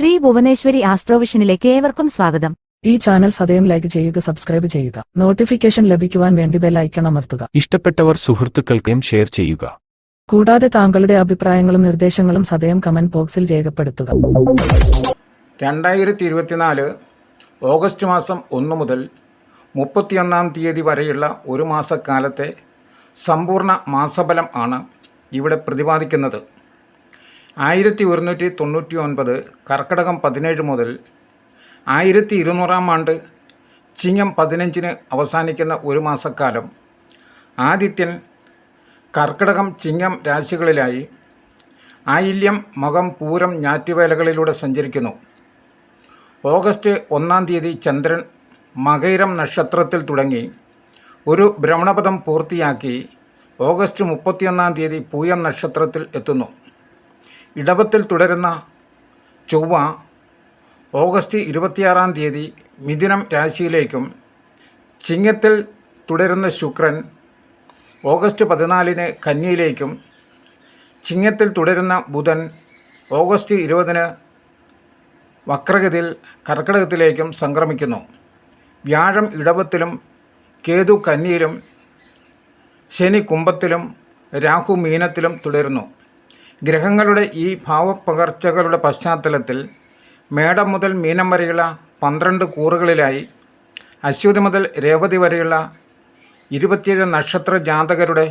ശ്രീ ഭുവനേശ്വരി ആസ്ട്രോവിഷനിലേക്ക് ഏവർക്കും സ്വാഗതം. ഈ ചാനൽ സദയം ലൈക്ക് ചെയ്യുക സബ്സ്ക്രൈബ് ചെയ്യുക. നോട്ടിഫിക്കേഷൻ ലഭിക്കുവാൻ വേണ്ടി ബെൽ ഐക്കൺ അമർത്തുക. ഇഷ്ടപ്പെട്ടവർ സുഹൃത്തുക്കൾക്കും ഷെയർ ചെയ്യുക. കൂടാതെ താങ്കളുടെ അഭിപ്രായങ്ങളും നിർദ്ദേശങ്ങളും സദയം കമന്റ് ബോക്സിൽ രേഖപ്പെടുത്തുക. രണ്ടായിരത്തി ഇരുപത്തിനാല് ഓഗസ്റ്റ് മാസം ഒന്ന് മുതൽ മുപ്പത്തിയൊന്നാം തീയതി വരെയുള്ള ഒരു മാസക്കാലത്തെ സമ്പൂർണ മാസഫലം ആണ് ഇവിടെ പ്രതിപാദിക്കുന്നത്. ആയിരത്തി ഒരുന്നൂറ്റി തൊണ്ണൂറ്റി ഒൻപത് കർക്കിടകം പതിനേഴ് മുതൽ ആയിരത്തി ഇരുന്നൂറാം ആണ്ട് ചിങ്ങം പതിനഞ്ചിന് അവസാനിക്കുന്ന ഒരു മാസക്കാലം. ആദിത്യൻ കർക്കിടകം ചിങ്ങം രാശികളിലായി ആയില്യം മകം പൂരം ഞാറ്റുവേലകളിലൂടെ സഞ്ചരിക്കുന്നു. ഓഗസ്റ്റ് ഒന്നാം തീയതി ചന്ദ്രൻ മകൈരം നക്ഷത്രത്തിൽ തുടങ്ങി ഒരു ഭ്രമണപഥം പൂർത്തിയാക്കി ഓഗസ്റ്റ് മുപ്പത്തിയൊന്നാം തീയതി പൂയം നക്ഷത്രത്തിൽ എത്തുന്നു. ഇടവത്തിൽ തുടരുന്ന ചൊവ്വ ഓഗസ്റ്റ് ഇരുപത്തിയാറാം തീയതി മിഥുനം രാശിയിലേക്കും ചിങ്ങത്തിൽ തുടരുന്ന ശുക്രൻ ഓഗസ്റ്റ് പതിനാലിന് കന്നിയിലേക്കും ചിങ്ങത്തിൽ തുടരുന്ന ബുധൻ ഓഗസ്റ്റ് ഇരുപതിന് വക്രഗതിയിൽ കർക്കിടകത്തിലേക്കും സംക്രമിക്കുന്നു. വ്യാഴം ഇടവത്തിലും കേതു കന്നിയിലും ശനി കുംഭത്തിലും രാഹു മീനത്തിലും തുടരുന്നു. ഗ്രഹങ്ങളുടെ ഈ ഭാവപ്പകർച്ചകളുടെ പശ്ചാത്തലത്തിൽ മേടം മുതൽ മീനം വരെയുള്ള പന്ത്രണ്ട് കൂറുകളിലായി അശ്വതി മുതൽ രേവതി വരെയുള്ള ഇരുപത്തിയേഴ് നക്ഷത്ര ജാതകരുടെ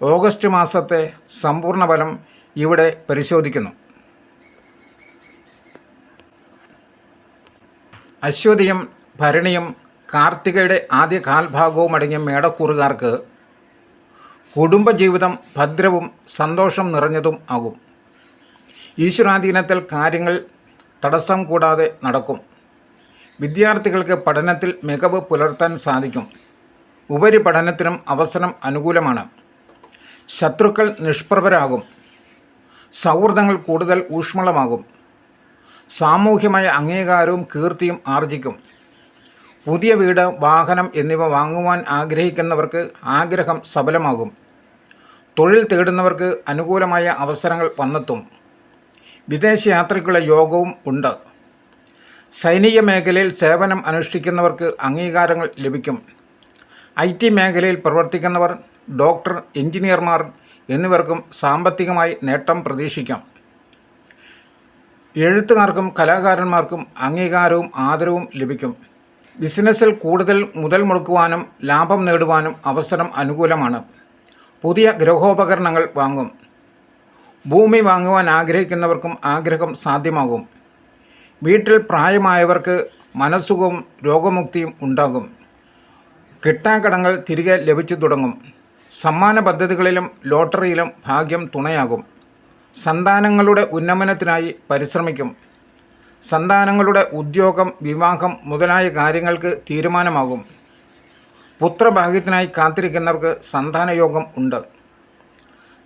ഓഗസ്റ്റ് മാസത്തെ സമ്പൂർണ ഫലം ഇവിടെ പരിശോധിക്കുന്നു. അശ്വതിയും ഭരണിയും കാർത്തികയുടെ ആദ്യ കാൽഭാഗവും അടങ്ങിയ മേടക്കൂറുകാർക്ക് കുടുംബജീവിതം ഭദ്രവും സന്തോഷം നിറഞ്ഞതും ആകും. ഈശ്വരാധീനത്തിൽ കാര്യങ്ങൾ തടസ്സം കൂടാതെ നടക്കും. വിദ്യാർത്ഥികൾക്ക് പഠനത്തിൽ മികവ് പുലർത്താൻ സാധിക്കും. ഉപരിപഠനത്തിനും അവസരം അനുകൂലമാണ്. ശത്രുക്കൾ നിഷ്പ്രഭരാകും. സൗഹൃദങ്ങൾ കൂടുതൽ ഊഷ്മളമാകും. സാമൂഹ്യമായ അംഗീകാരവും കീർത്തിയും ആർജിക്കും. പുതിയ വീട് വാഹനം എന്നിവ വാങ്ങുവാൻ ആഗ്രഹിക്കുന്നവർക്ക് ആഗ്രഹം സഫലമാകും തൊഴിൽ തേടുന്നവർക്ക് അനുകൂലമായ അവസരങ്ങൾ വന്നെത്തും. വിദേശയാത്രയ്ക്കുള്ള യോഗവും ഉണ്ട്. സൈനിക മേഖലയിൽ സേവനം അനുഷ്ഠിക്കുന്നവർക്ക് അംഗീകാരങ്ങൾ ലഭിക്കും. ഐ ടി മേഖലയിൽ പ്രവർത്തിക്കുന്നവർ ഡോക്ടർ എഞ്ചിനീയർമാർ എന്നിവർക്കും സാമ്പത്തികമായി നേട്ടം പ്രതീക്ഷിക്കാം. എഴുത്തുകാർക്കും കലാകാരന്മാർക്കും അംഗീകാരവും ആദരവും ലഭിക്കും. ബിസിനസ്സിൽ കൂടുതൽ മുതൽ മുടക്കുവാനും ലാഭം നേടുവാനും അവസരം അനുകൂലമാണ്. പുതിയ ഗ്രഹോപകരണങ്ങൾ വാങ്ങും. ഭൂമി വാങ്ങുവാൻ ആഗ്രഹിക്കുന്നവർക്കും ആഗ്രഹം സാധ്യമാകും. വീട്ടിൽ പ്രായമായവർക്ക് മനസ്സുഖവും രോഗമുക്തിയും ഉണ്ടാകും. കിട്ടാക്കടങ്ങൾ തിരികെ ലഭിച്ചു തുടങ്ങും. സമ്മാന പദ്ധതികളിലും ലോട്ടറിയിലും ഭാഗ്യം തുണയാകും. സന്താനങ്ങളുടെ ഉന്നമനത്തിനായി പരിശ്രമിക്കും. സന്താനങ്ങളുടെ ഉദ്യോഗം വിവാഹം മുതലായ കാര്യങ്ങൾക്ക് തീരുമാനമാകും. പുത്രഭാഗ്യത്തിനായി കാത്തിരിക്കുന്നവർക്ക് സന്താനയോഗം ഉണ്ട്.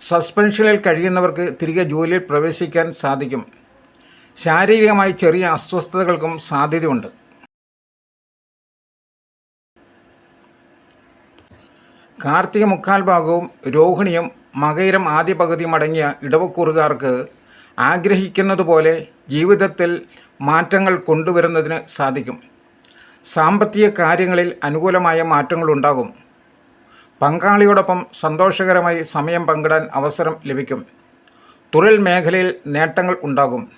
സസ്പെൻഷനിൽ കഴിയുന്നവർക്ക് തിരികെ ജോലിയിൽ പ്രവേശിക്കാൻ സാധിക്കും. ശാരീരികമായി ചെറിയ അസ്വസ്ഥതകൾക്കും സാധ്യതയുണ്ട്. കാർത്തിക മുക്കാൽ ഭാഗവും രോഹിണിയും മകയിരം ആദ്യ പകുതിയും അടങ്ങിയ ഇടവക്കൂറുകാർക്ക് ആഗ്രഹിക്കുന്നതുപോലെ ജീവിതത്തിൽ മാറ്റങ്ങൾ കൊണ്ടുവരുന്നതിന് സാധിക്കും. സാമ്പത്തിക കാര്യങ്ങളിൽ അനുകൂലമായ മാറ്റങ്ങളുണ്ടാകും. പങ്കാളിയോടൊപ്പം സന്തോഷകരമായി സമയം പങ്കിടാൻ അവസരം ലഭിക്കും. തൊഴിൽ മേഖലയിൽ നേട്ടങ്ങൾ ഉണ്ടാകും.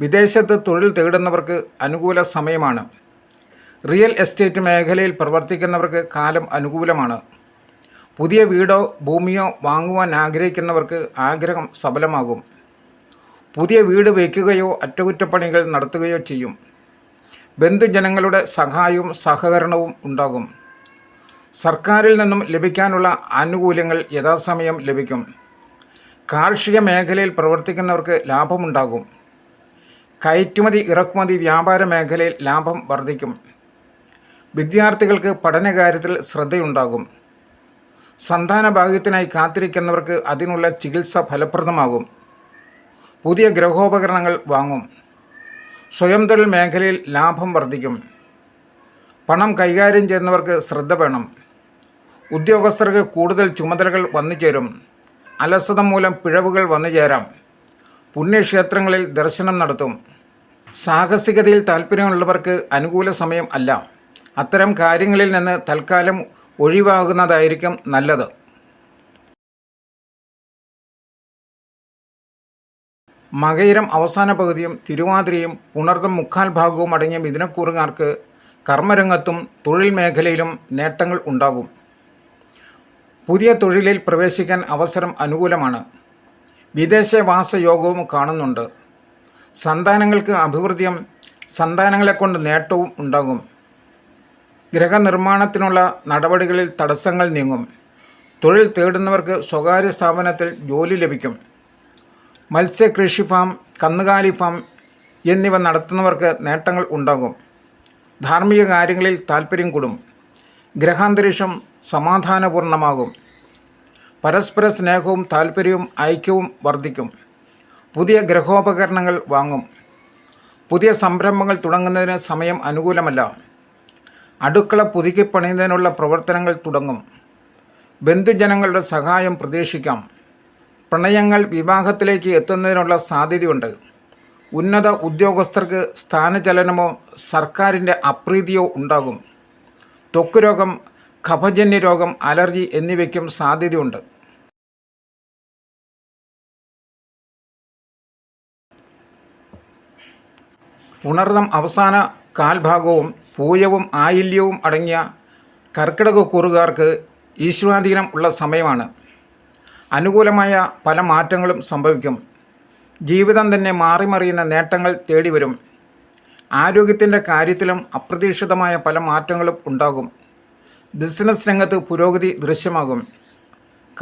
വിദേശത്ത് തൊഴിൽ തേടുന്നവർക്ക് അനുകൂല സമയമാണ്. റിയൽ എസ്റ്റേറ്റ് മേഖലയിൽ പ്രവർത്തിക്കുന്നവർക്ക് കാലം അനുകൂലമാണ്. പുതിയ വീടോ ഭൂമിയോ വാങ്ങുവാൻ ആഗ്രഹിക്കുന്നവർക്ക് ആഗ്രഹം സഫലമാകും. പുതിയ വീട് വയ്ക്കുകയോ അറ്റകുറ്റപ്പണികൾ നടത്തുകയോ ചെയ്യും. ബന്ധുജനങ്ങളുടെ സഹായവും സഹകരണവും ഉണ്ടാകും. സർക്കാരിൽ നിന്നും ലഭിക്കാനുള്ള ആനുകൂല്യങ്ങൾ യഥാസമയം ലഭിക്കും. കാർഷിക മേഖലയിൽ പ്രവർത്തിക്കുന്നവർക്ക് ലാഭമുണ്ടാകും. കയറ്റുമതി ഇറക്കുമതി വ്യാപാര മേഖലയിൽ ലാഭം വർദ്ധിക്കും. വിദ്യാർത്ഥികൾക്ക് പഠനകാര്യത്തിൽ ശ്രദ്ധയുണ്ടാകും. സന്താന ഭാഗ്യത്തിനായി കാത്തിരിക്കുന്നവർക്ക് അതിനുള്ള ചികിത്സ ഫലപ്രദമാകും. പുതിയ ഗ്രഹോപകരണങ്ങൾ വാങ്ങും. സ്വയം തൊഴിൽ മേഖലയിൽ ലാഭം വർദ്ധിക്കും. പണം കൈകാര്യം ചെയ്യുന്നവർക്ക് ശ്രദ്ധ വേണം. ഉദ്യോഗസ്ഥർക്ക് കൂടുതൽ ചുമതലകൾ വന്നു ചേരും. അലസത മൂലം പിഴവുകൾ വന്നു ചേരാം. പുണ്യക്ഷേത്രങ്ങളിൽ ദർശനം നടത്തും. സാഹസികതയിൽ താല്പര്യമുള്ളവർക്ക് അനുകൂല സമയം അല്ല. അത്തരം കാര്യങ്ങളിൽ നിന്ന് തൽക്കാലം ഒഴിവാകുന്നതായിരിക്കും നല്ലത്. മകയിരം അവസാന പകുതിയും തിരുവാതിരയും പുണർതം മുക്കാൽ ഭാഗവും അടങ്ങിയ മിഥുനക്കൂറുകാർക്ക് കർമ്മരംഗത്തും തൊഴിൽ മേഖലയിലും നേട്ടങ്ങൾ ഉണ്ടാകും. പുതിയ തൊഴിലിൽ പ്രവേശിക്കാൻ അവസരം അനുകൂലമാണ്. വിദേശവാസ യോഗവും കാണുന്നുണ്ട്. സന്താനങ്ങൾക്ക് അഭിവൃദ്ധിയും സന്താനങ്ങളെ കൊണ്ട് നേട്ടവും ഉണ്ടാകും. ഗ്രഹനിർമ്മാണത്തിനുള്ള നടപടികളിൽ തടസ്സങ്ങൾ നീങ്ങും. തൊഴിൽ തേടുന്നവർക്ക് സ്വകാര്യ സ്ഥാപനത്തിൽ ജോലി ലഭിക്കും. മത്സ്യകൃഷി ഫാം കന്നുകാലി ഫാം എന്നിവ നടത്തുന്നവർക്ക് നേട്ടങ്ങൾ ഉണ്ടാകും. ധാർമ്മിക കാര്യങ്ങളിൽ താൽപ്പര്യം കൂടും. ഗ്രഹാന്തരീക്ഷം സമാധാനപൂർണമാകും പരസ്പര സ്നേഹവും താൽപ്പര്യവും ഐക്യവും വർദ്ധിക്കും. പുതിയ ഗ്രഹോപകരണങ്ങൾ വാങ്ങും. പുതിയ സംരംഭങ്ങൾ തുടങ്ങുന്നതിന് സമയം അനുകൂലമല്ല. അടുക്കള പുതുക്കി പണിയുന്നതിനുള്ള പ്രവർത്തനങ്ങൾ തുടങ്ങും. ബന്ധുജനങ്ങളുടെ സഹായം പ്രതീക്ഷിക്കാം. പ്രണയങ്ങൾ വിവാഹത്തിലേക്ക് എത്തുന്നതിനുള്ള സാധ്യതയുണ്ട്. ഉന്നത ഉദ്യോഗസ്ഥർക്ക് സ്ഥാനചലനമോ സർക്കാരിന്റെ അപ്രീതിയോ ഉണ്ടാകും. ത്വക്ക് രോഗം കഫജന്യ രോഗം അലർജി എന്നിവയ്ക്കും സാധ്യതയുണ്ട്. ഉണർന്നം അവസാന കാൽഭാഗവും പൂയവും ആയില്യവും അടങ്ങിയ കർക്കിടക കൂറുകാർക്ക് ഈശ്വരാധീനം ഉള്ള സമയമാണ്. അനുകൂലമായ പല മാറ്റങ്ങളും സംഭവിക്കും. ജീവിതം തന്നെ മാറിമറിയുന്ന നേട്ടങ്ങൾ തേടിവരും. ആരോഗ്യത്തിന്റെ കാര്യത്തിലും അപ്രതീക്ഷിതമായ പല മാറ്റങ്ങളും ഉണ്ടാകും. ബിസിനസ് രംഗത്ത് പുരോഗതി ദൃശ്യമാകും.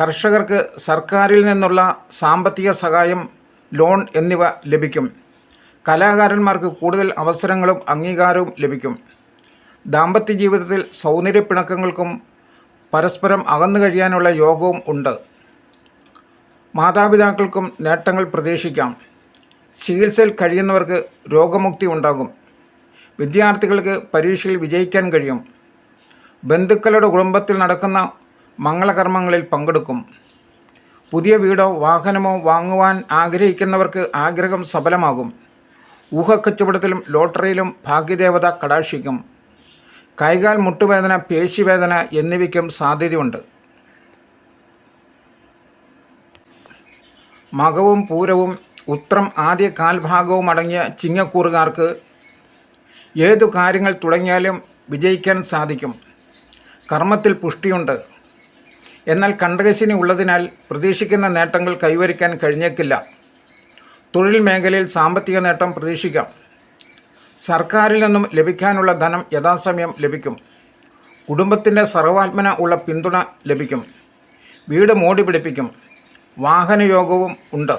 കർഷകർക്ക് സർക്കാരിൽ നിന്നുള്ള സാമ്പത്തിക സഹായം ലോൺ എന്നിവ ലഭിക്കും. കലാകാരന്മാർക്ക് കൂടുതൽ അവസരങ്ങളും അംഗീകാരവും ലഭിക്കും. ദാമ്പത്യ ജീവിതത്തിൽ സൗന്ദര്യപ്പിണക്കങ്ങൾക്കും പരസ്പരം അകന്നു കഴിയാനുള്ള യോഗവും ഉണ്ട്. മാതാപിതാക്കൾക്കും നേട്ടങ്ങൾ പ്രതീക്ഷിക്കാം. ചികിത്സയിൽ കഴിയുന്നവർക്ക് രോഗമുക്തി ഉണ്ടാകും. വിദ്യാർത്ഥികൾക്ക് പരീക്ഷയിൽ വിജയിക്കാൻ കഴിയും. ബന്ധുക്കളുടെ കുടുംബത്തിൽ നടക്കുന്ന മംഗളകർമ്മങ്ങളിൽ പങ്കെടുക്കും. പുതിയ വീടോ വാഹനമോ വാങ്ങുവാൻ ആഗ്രഹിക്കുന്നവർക്ക് ആഗ്രഹം സഫലമാകും. ഊഹക്കച്ചവടത്തിലും ലോട്ടറിയിലും ഭാഗ്യദേവത കടാക്ഷിക്കും. കൈകാൽ മുട്ടുവേദന പേശിവേദന എന്നിവയ്ക്കും സാധ്യതയുണ്ട്. മകവും പൂരവും ഉത്രം ആദ്യ കാൽഭാഗവും അടങ്ങിയ ചിങ്ങക്കൂറുകാർക്ക് ഏതു കാര്യങ്ങൾ തുടങ്ങിയാലും വിജയിക്കാൻ സാധിക്കും. കർമ്മത്തിൽ പുഷ്ടിയുണ്ട്. എന്നാൽ കണ്ടകശിനി ഉള്ളതിനാൽ പ്രതീക്ഷിക്കുന്ന നേട്ടങ്ങൾ കൈവരിക്കാൻ കഴിഞ്ഞേക്കില്ല. തൊഴിൽ മേഖലയിൽ സാമ്പത്തിക നേട്ടം പ്രതീക്ഷിക്കാം. സർക്കാരിൽ നിന്നും ലഭിക്കാനുള്ള ധനം യഥാസമയം ലഭിക്കും. കുടുംബത്തിന്റെ സർവാത്മന ഉള്ള പിന്തുണ ലഭിക്കും. വീട് മോടി പിടിപ്പിക്കും. വാഹനയോഗവും ഉണ്ട്.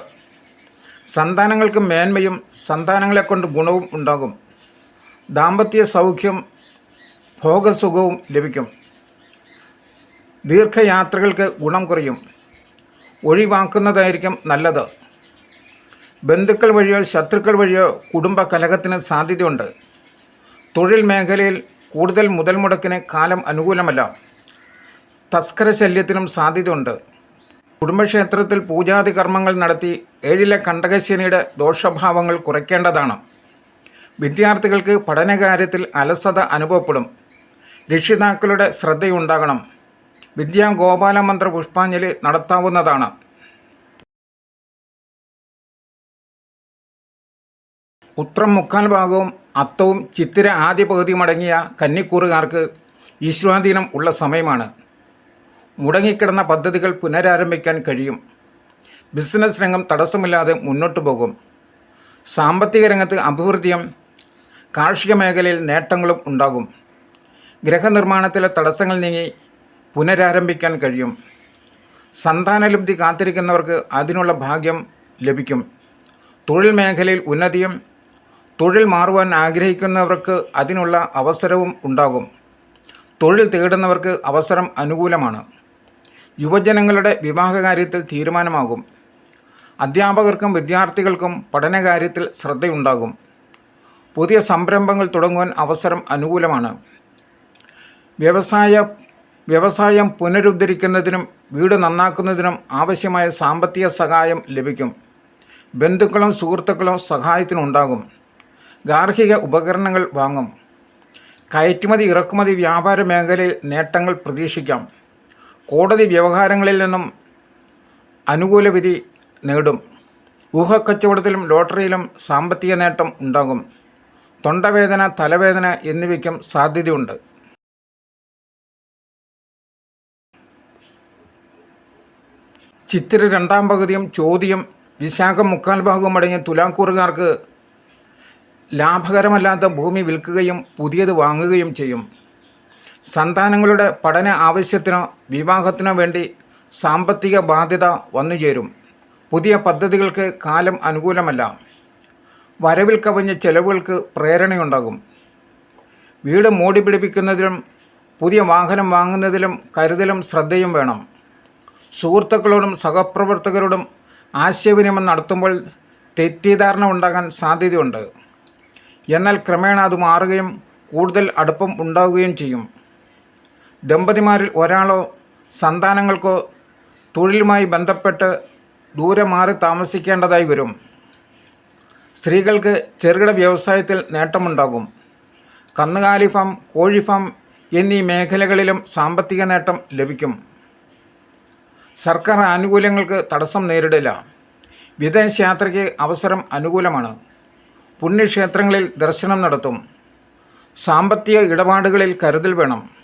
സന്താനങ്ങൾക്ക് മേന്മയും സന്താനങ്ങളെ കൊണ്ട് ഗുണവും ഉണ്ടാകും. ദാമ്പത്യ സൗഖ്യം ഭോഗസുഖവും ലഭിക്കും. ദീർഘയാത്രകൾക്ക് ഗുണം കുറയും. ഒഴിവാക്കുന്നതായിരിക്കും നല്ലത്. ബന്ധുക്കൾ വഴിയോ ശത്രുക്കൾ വഴിയോ കുടുംബ കലഹത്തിന് സാധ്യതയുണ്ട്. തൊഴിൽ മേഖലയിൽ കൂടുതൽ മുതൽ മുടക്കിന് കാലം അനുകൂലമല്ല. തസ്കര ശല്യത്തിനും സാധ്യതയുണ്ട്. കുടുംബക്ഷേത്രത്തിൽ പൂജാതി കർമ്മങ്ങൾ നടത്തി ഏഴിലെ കണ്ടകശനിയുടെ ദോഷഭാവങ്ങൾ കുറയ്ക്കേണ്ടതാണ്. വിദ്യാർത്ഥികൾക്ക് പഠനകാര്യത്തിൽ അലസത അനുഭവപ്പെടും. രക്ഷിതാക്കളുടെ ശ്രദ്ധയുണ്ടാകണം. വിദ്യാ ഗോപാലമന്ത്ര പുഷ്പാഞ്ജലി നടത്താവുന്നതാണ്. ഉത്രം മുക്കാൽ ഭാഗവും അത്തവും ചിത്തിര ആദ്യ പകുതിയും അടങ്ങിയ കന്നിക്കൂറുകാർക്ക് ഈശ്വാധീനം ഉള്ള സമയമാണ്. മുടങ്ങിക്കിടന്ന പദ്ധതികൾ പുനരാരംഭിക്കാൻ കഴിയും. ബിസിനസ് രംഗം തടസ്സമില്ലാതെ മുന്നോട്ടു പോകും. സാമ്പത്തിക രംഗത്ത് അഭിവൃദ്ധിയും കാർഷിക മേഖലയിൽ നേട്ടങ്ങളും ഉണ്ടാകും. ഗ്രഹനിർമ്മാണത്തിലെ തടസ്സങ്ങൾ നീങ്ങി പുനരാരംഭിക്കാൻ കഴിയും. സന്താനലബ്ധി കാത്തിരിക്കുന്നവർക്ക് അതിനുള്ള ഭാഗ്യം ലഭിക്കും. തൊഴിൽ മേഖലയിൽ ഉന്നതിയും തൊഴിൽ മാറുവാൻ ആഗ്രഹിക്കുന്നവർക്ക് അതിനുള്ള അവസരവും ഉണ്ടാകും. തൊഴിൽ തേടുന്നവർക്ക് അവസരം അനുകൂലമാണ്. യുവജനങ്ങളുടെ വിവാഹകാര്യത്തിൽ തീരുമാനമാകും. അധ്യാപകർക്കും വിദ്യാർത്ഥികൾക്കും പഠനകാര്യത്തിൽ ശ്രദ്ധയുണ്ടാകും. പുതിയ സംരംഭങ്ങൾ തുടങ്ങുവാൻ അവസരം അനുകൂലമാണ്. വ്യവസായ വ്യവസായം പുനരുദ്ധരിക്കുന്നതിനും വീട് നന്നാക്കുന്നതിനും ആവശ്യമായ സാമ്പത്തിക സഹായം ലഭിക്കും. ബന്ധുക്കളും സുഹൃത്തുക്കളും സഹായത്തിനുണ്ടാകും. ഗാർഹിക ഉപകരണങ്ങൾ വാങ്ങും. കയറ്റുമതി ഇറക്കുമതി വ്യാപാര മേഖലയിൽ നേട്ടങ്ങൾ പ്രതീക്ഷിക്കാം. കോടതി വ്യവഹാരങ്ങളിൽ നിന്നും അനുകൂല വിധി നേടും. ഊഹക്കച്ചവടത്തിലും ലോട്ടറിയിലും സാമ്പത്തിക നേട്ടം ഉണ്ടാകും. തൊണ്ടവേദന തലവേദന എന്നിവയ്ക്കും സാധ്യതയുണ്ട്. ചിത്തിര രണ്ടാം പകുതിയും ചോദ്യം വിശാഖം മുക്കാൽ ഭാഗവും അടങ്ങിയ തുലാക്കൂറുകാർക്ക് ലാഭകരമല്ലാത്ത ഭൂമി വിൽക്കുകയും പുതിയത് വാങ്ങുകയും ചെയ്യും. സന്താനങ്ങളുടെ പഠന ആവശ്യത്തിനോ വിവാഹത്തിനോ വേണ്ടി സാമ്പത്തിക ബാധ്യത വന്നുചേരും. പുതിയ പദ്ധതികൾക്ക് കാലം അനുകൂലമല്ല. വരവിൽ കവിഞ്ഞ ചെലവുകൾക്ക് പ്രേരണയുണ്ടാകും. വീട് മൂടി പിടിപ്പിക്കുന്നതിലും പുതിയ വാഹനം വാങ്ങുന്നതിലും കരുതലും ശ്രദ്ധയും വേണം. സുഹൃത്തുക്കളോടും സഹപ്രവർത്തകരോടും ആശയവിനിമയം നടത്തുമ്പോൾ തെറ്റിദ്ധാരണ ഉണ്ടാകാൻ സാധ്യതയുണ്ട്. എന്നാൽ ക്രമേണ അത് മാറുകയും കൂടുതൽ അടുപ്പം ഉണ്ടാവുകയും ചെയ്യും. ദമ്പതിമാരിൽ ഒരാളോ സന്താനങ്ങൾക്കോ തൊഴിലുമായി ബന്ധപ്പെട്ട് ദൂരെ മാറി താമസിക്കേണ്ടതായി വരും. സ്ത്രീകൾക്ക് ചെറുകിട വ്യവസായത്തിൽ നേട്ടമുണ്ടാകും. കന്നുകാലി ഫാം എന്നീ മേഖലകളിലും സാമ്പത്തിക നേട്ടം ലഭിക്കും. സർക്കാർ ആനുകൂല്യങ്ങൾക്ക് തടസ്സം നേരിടില്ല. വിദേശയാത്രയ്ക്ക് അവസരം അനുകൂലമാണ്. പുണ്യക്ഷേത്രങ്ങളിൽ ദർശനം നടത്തും. സാമ്പത്തിക ഇടപാടുകളിൽ കരുതൽ വേണം.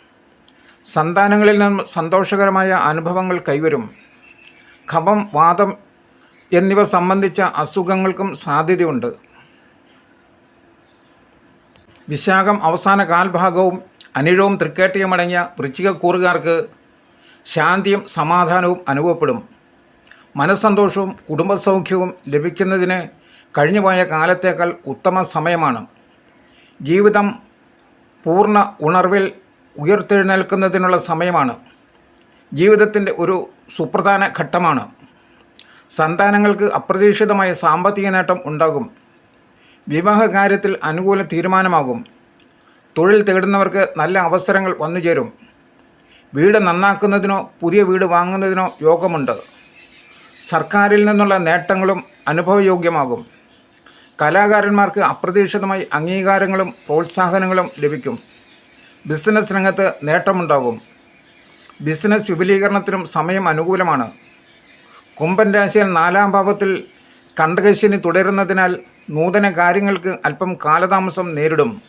സന്താനങ്ങളിൽ നിന്നും സന്തോഷകരമായ അനുഭവങ്ങൾ കൈവരും. ഖപം വാദം എന്നിവ സംബന്ധിച്ച അസുഖങ്ങൾക്കും സാധ്യതയുണ്ട്. വിശാഖം അവസാന കാൽഭാഗവും അനിഴവും തൃക്കേട്ടയുമടങ്ങിയ വൃശ്ചികക്കൂറുകാർക്ക് ശാന്തിയും സമാധാനവും അനുഭവപ്പെടും. മനസ്സന്തോഷവും കുടുംബസൗഖ്യവും ലഭിക്കുന്നതിന് കഴിഞ്ഞുപോയ കാലത്തേക്കാൾ ഉത്തമ സമയമാണ്. ജീവിതം പൂർണ ഉണർവിൽ ഉയർത്തെഴുന്നേൽക്കുന്നതിനുള്ള സമയമാണ്. ജീവിതത്തിന്റെ ഒരു സുപ്രധാന ഘട്ടമാണ്. സന്താനങ്ങൾക്ക് അപ്രതീക്ഷിതമായ സാമ്പത്തിക നേട്ടം ഉണ്ടാകും. വിവാഹ കാര്യത്തിൽ അനുകൂല തീരുമാനമാകും. തൊഴിൽ തേടുന്നവർക്ക് നല്ല അവസരങ്ങൾ വന്നുചേരും വീട് നന്നാക്കുന്നതിനോ പുതിയ വീട് വാങ്ങുന്നതിനോ യോഗമുണ്ട്. സർക്കാരിൽ നിന്നുള്ള നേട്ടങ്ങളും അനുഭവയോഗ്യമാകും. കലാകാരന്മാർക്ക് അപ്രതീക്ഷിതമായി അംഗീകാരങ്ങളും പ്രോത്സാഹനങ്ങളും ലഭിക്കും. ബിസിനസ് രംഗത്ത് നേട്ടമുണ്ടാകും. ബിസിനസ് വിപുലീകരണത്തിനും സമയം അനുകൂലമാണ്. കുംഭൻ രാശിയിൽ നാലാം ഭാവത്തിൽ കണ്ടകശിനി തുടരുന്നതിനാൽ നൂതന കാര്യങ്ങൾക്ക് അല്പം കാലതാമസം നേരിടും.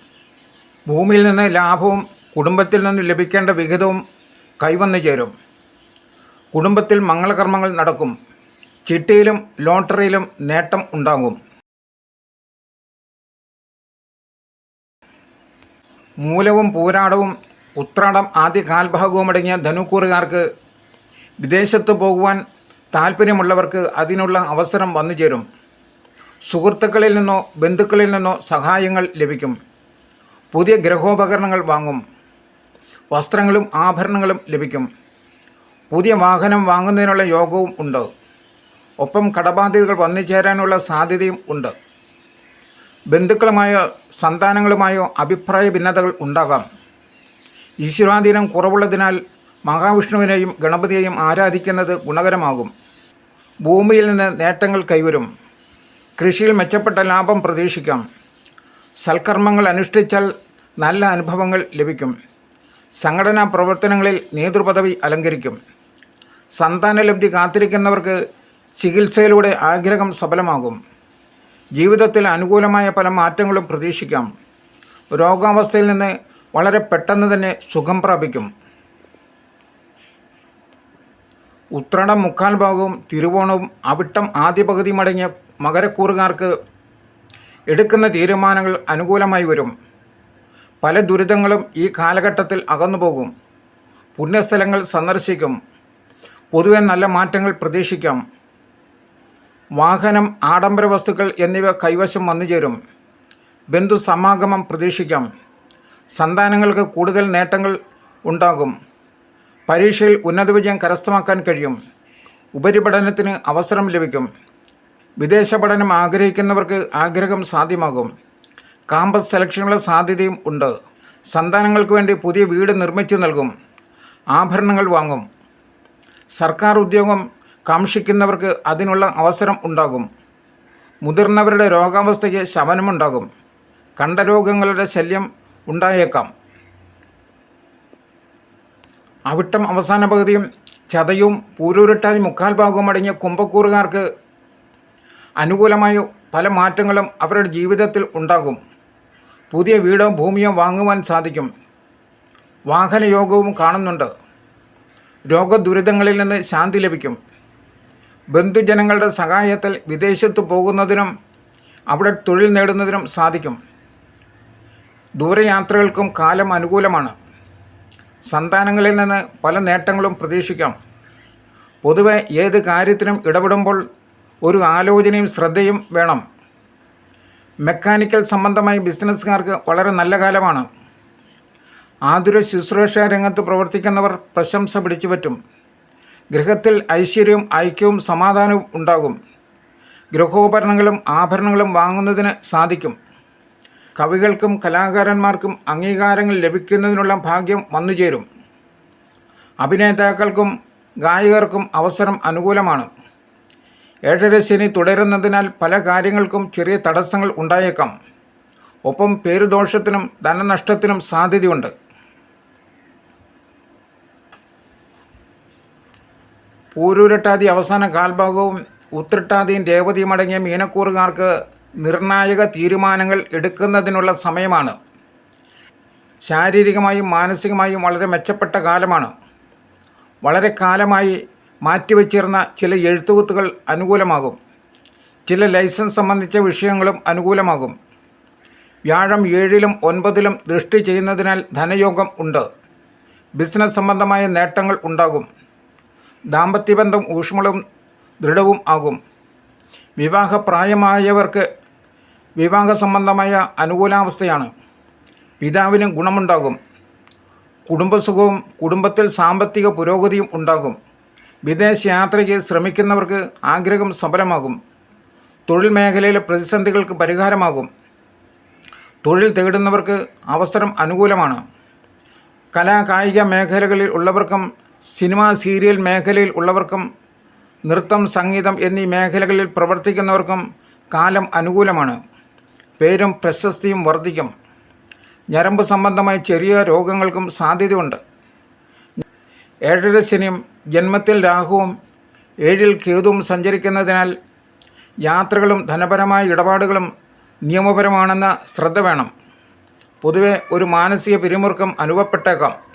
ഭൂമിയിൽ നിന്ന് ലാഭവും കുടുംബത്തിൽ നിന്ന് ലഭിക്കേണ്ട വിഹിതവും കൈവന്നു ചേരും. കുടുംബത്തിൽ മംഗളകർമ്മങ്ങൾ നടക്കും. ചിട്ടിയിലും ലോട്ടറിയിലും നേട്ടം ഉണ്ടാകും. മൂലവും പൂരാടവും ഉത്രാടം ആദ്യ കാൽഭാഗവും അടങ്ങിയ ധനുക്കൂറുകാർക്ക് വിദേശത്ത് പോകുവാൻ താല്പര്യമുള്ളവർക്ക് അതിനുള്ള അവസരം വന്നു ചേരും. സുഹൃത്തുക്കളിൽ നിന്നോ ബന്ധുക്കളിൽ നിന്നോ സഹായങ്ങൾ ലഭിക്കും. പുതിയ ഗ്രഹോപകരണങ്ങൾ വാങ്ങും. വസ്ത്രങ്ങളും ആഭരണങ്ങളും ലഭിക്കും. പുതിയ വാഹനം വാങ്ങുന്നതിനുള്ള യോഗവും ഉണ്ട്. ഒപ്പം കടബാധ്യതകൾ വന്നു ചേരാനുള്ള സാധ്യതയും ഉണ്ട്. ബന്ധുക്കളുമായോ സന്താനങ്ങളുമായോ അഭിപ്രായ ഭിന്നതകൾ ഉണ്ടാകാം. ഈശ്വരാധീനം കുറവുള്ളതിനാൽ മഹാവിഷ്ണുവിനെയും ഗണപതിയെയും ആരാധിക്കുന്നത് ഗുണകരമാകും. ഭൂമിയിൽ നിന്ന് നേട്ടങ്ങൾ കൈവരും. കൃഷിയിൽ മെച്ചപ്പെട്ട ലാഭം പ്രതീക്ഷിക്കാം. സൽക്കർമ്മങ്ങൾ അനുഷ്ഠിച്ചാൽ നല്ല അനുഭവങ്ങൾ ലഭിക്കും. സംഘടനാ പ്രവർത്തനങ്ങളിൽ നേതൃപദവി അലങ്കരിക്കും. സന്താനലബ്ധി കാത്തിരിക്കുന്നവർക്ക് ചികിത്സയിലൂടെ ആഗ്രഹം സഫലമാകും. ജീവിതത്തിൽ അനുകൂലമായ പല മാറ്റങ്ങളും പ്രതീക്ഷിക്കാം. രോഗാവസ്ഥയിൽ നിന്ന് വളരെ പെട്ടെന്ന് തന്നെ സുഖം പ്രാപിക്കും. ഉത്രാടം മുക്കാൽ ഭാഗവും തിരുവോണവും അവിട്ടം ആദ്യ പകുതിയും അടങ്ങിയ മകരക്കൂറുകാർക്ക് എടുക്കുന്ന തീരുമാനങ്ങൾ അനുകൂലമായി വരും. പല ദുരിതങ്ങളും ഈ കാലഘട്ടത്തിൽ അകന്നു പോകും പുണ്യസ്ഥലങ്ങൾ സന്ദർശിക്കും. പൊതുവെ നല്ല മാറ്റങ്ങൾ പ്രതീക്ഷിക്കാം. വാഹനം ആഡംബര വസ്തുക്കൾ എന്നിവ കൈവശം വന്നുചേരും ബന്ധു സമാഗമം പ്രതീക്ഷിക്കാം. സന്താനങ്ങൾക്ക് കൂടുതൽ നേട്ടങ്ങൾ ഉണ്ടാകും. പരീക്ഷയിൽ ഉന്നത വിജയം കരസ്ഥമാക്കാൻ കഴിയും. ഉപരിപഠനത്തിന് അവസരം ലഭിക്കും. വിദേശ പഠനം ആഗ്രഹിക്കുന്നവർക്ക് ആഗ്രഹം സാധ്യമാകും. കാമ്പസ് സെലക്ഷനുള്ള സാധ്യതയും ഉണ്ട്. സന്താനങ്ങൾക്ക് വേണ്ടി പുതിയ വീട് നിർമ്മിച്ചു നൽകും. ആഭരണങ്ങൾ വാങ്ങും. സർക്കാർ ഉദ്യോഗം കാക്ഷിക്കുന്നവർക്ക് അതിനുള്ള അവസരം ഉണ്ടാകും. മുതിർന്നവരുടെ രോഗാവസ്ഥയ്ക്ക് ശമനമുണ്ടാകും. കണ്ടരോഗങ്ങളുടെ ശല്യം ഉണ്ടായേക്കാം. അവിട്ടം അവസാന പകുതിയും ചതയും പൂരൂരിട്ടാതി മുക്കാൽ ഭാഗവും അടങ്ങിയ കുംഭക്കൂറുകാർക്ക് അനുകൂലമായ പല മാറ്റങ്ങളും അവരുടെ ജീവിതത്തിൽ ഉണ്ടാകും. പുതിയ വീടോ ഭൂമിയോ വാങ്ങുവാൻ സാധിക്കും. വാഹനയോഗവും കാണുന്നുണ്ട്. രോഗദുരിതങ്ങളിൽ നിന്ന് ശാന്തി ലഭിക്കും. ബന്ധുജനങ്ങളുടെ സഹായത്തിൽ വിദേശത്ത് പോകുന്നതിനും അവിടെ തൊഴിൽ നേടുന്നതിനും സാധിക്കും. ദൂരയാത്രകൾക്കും കാലം അനുകൂലമാണ്. സന്താനങ്ങളിൽ നിന്ന് പല നേട്ടങ്ങളും പ്രതീക്ഷിക്കാം. പൊതുവെ ഏത് കാര്യത്തിനും ഇടപെടുമ്പോൾ ഒരു ആലോചനയും ശ്രദ്ധയും വേണം. മെക്കാനിക്കൽ സംബന്ധമായി ബിസിനസ്സുകാർക്ക് വളരെ നല്ല കാലമാണ്. ആതുര ശുശ്രൂഷ രംഗത്ത് പ്രവർത്തിക്കുന്നവർ പ്രശംസ പിടിച്ചുപറ്റും. ഗൃഹത്തിൽ ഐശ്വര്യവും ഐക്യവും സമാധാനവും ഉണ്ടാകും. ഗൃഹോപകരണങ്ങളും ആഭരണങ്ങളും വാങ്ങുന്നതിന് സാധിക്കും. കവികൾക്കും കലാകാരന്മാർക്കും അംഗീകാരങ്ങൾ ലഭിക്കുന്നതിനുള്ള ഭാഗ്യം വന്നുചേരും. അഭിനേതാക്കൾക്കും ഗായകർക്കും അവസരം അനുകൂലമാണ്. ഏഴര ശനി തുടരുന്നതിനാൽ പല കാര്യങ്ങൾക്കും ചെറിയ തടസ്സങ്ങൾ ഉണ്ടായേക്കാം. ഒപ്പം പേരുദോഷത്തിനും ധനനഷ്ടത്തിനും സാധ്യതയുണ്ട്. പൂരൂരട്ടാതി അവസാന കാൽഭാഗവും ഉത്രട്ടാതിയും രേവതിയും അടങ്ങിയ മീനക്കൂറുകാർക്ക് നിർണായക തീരുമാനങ്ങൾ എടുക്കുന്നതിനുള്ള സമയമാണ്. ശാരീരികമായും മാനസികമായും വളരെ മെച്ചപ്പെട്ട കാലമാണ്. വളരെ കാലമായി മാറ്റിവെച്ചിരുന്ന ചില എഴുത്തുകുത്തുകൾ അനുകൂലമാകും. ചില ലൈസൻസ് സംബന്ധിച്ച വിഷയങ്ങളും അനുകൂലമാകും. വ്യാഴം ഏഴിലും ഒൻപതിലും ദൃഷ്ടി ചെയ്യുന്നതിനാൽ ധനയോഗം ഉണ്ട്. ബിസിനസ് സംബന്ധമായ നേട്ടങ്ങൾ ഉണ്ടാകും. ദാമ്പത്യബന്ധം ഊഷ്മളവും ദൃഢവും ആകും. വിവാഹപ്രായമായവർക്ക് വിവാഹ സംബന്ധമായ അനുകൂലാവസ്ഥയാണ്. പിതാവിന് ഗുണമുണ്ടാകും. കുടുംബസുഖവും കുടുംബത്തിൽ സാമ്പത്തിക പുരോഗതിയും ഉണ്ടാകും. വിദേശ യാത്രയ്ക്ക് ശ്രമിക്കുന്നവർക്ക് ആഗ്രഹം സഫലമാകും. തൊഴിൽ മേഖലയിലെ പ്രതിസന്ധികൾക്ക് പരിഹാരമാകും. തൊഴിൽ തേടുന്നവർക്ക് അവസരം അനുകൂലമാണ്. കലാ കായിക മേഖലകളിൽ ഉള്ളവർക്കും സിനിമ സീരിയൽ മേഖലയിൽ ഉള്ളവർക്കും നൃത്തം സംഗീതം എന്നീ മേഖലകളിൽ പ്രവർത്തിക്കുന്നവർക്കും കാലം അനുകൂലമാണ്. പേരും പ്രശസ്തിയും വർദ്ധിക്കും. ഞരമ്പ് സംബന്ധമായ ചെറിയ രോഗങ്ങൾക്കും സാധ്യതയുണ്ട്. ഏഴര ശനിയും ജന്മത്തിൽ രാഹുവും ഏഴിൽ കേതുവും സഞ്ചരിക്കുന്നതിനാൽ യാത്രകളും ധനപരമായ ഇടപാടുകളും നിയമപരമാണെന്ന ശ്രദ്ധ വേണം. പൊതുവെ ഒരു മാനസിക പിരിമുറുക്കം അനുഭവപ്പെട്ടേക്കാം.